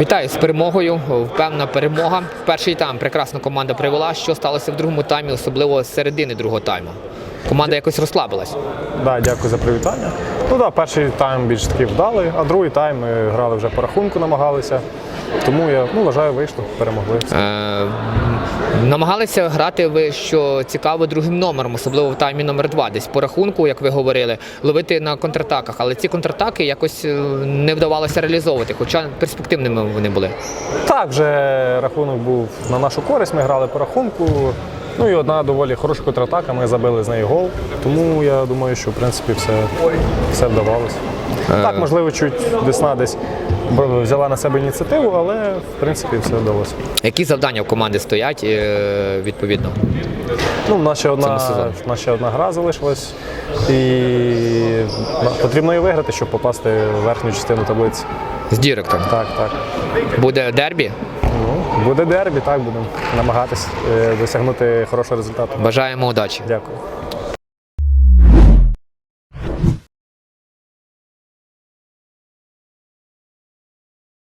Вітаю з перемогою. Певна перемога. В перший тайм прекрасно команда привела. Що сталося в другому таймі, особливо з середини другого тайму. Команда якось розслабилась. Да, дякую за привітання. Ну да, перший тайм більш таки вдалий, а другий тайм ми грали вже по рахунку, намагалися. Тому я ну, вважаю, вийшло, перемогли. Е, намагалися грати ви, що цікаво, другим номером, особливо в таймі номер два, десь по рахунку, як ви говорили, ловити на контратаках. Але ці контратаки якось е, не вдавалося реалізовувати, хоча перспективними вони були. Так, вже рахунок був на нашу користь, ми грали по рахунку. Ну і одна доволі хороша контратака, ми забили з неї гол. Тому я думаю, що в принципі все, все вдавалося. Так, можливо, чуть Десна десь взяла на себе ініціативу, але в принципі все вдалося. Які завдання в команди стоять е, відповідно? Ну, в нас ще одна, в нас ще одна гра залишилась, і потрібно її виграти, щоб попасти в верхню частину таблиці. З Діректом Так, так. буде дербі. Буде дербі, так будемо намагатись е, досягнути хорошого результату. Бажаємо удачі. Дякую.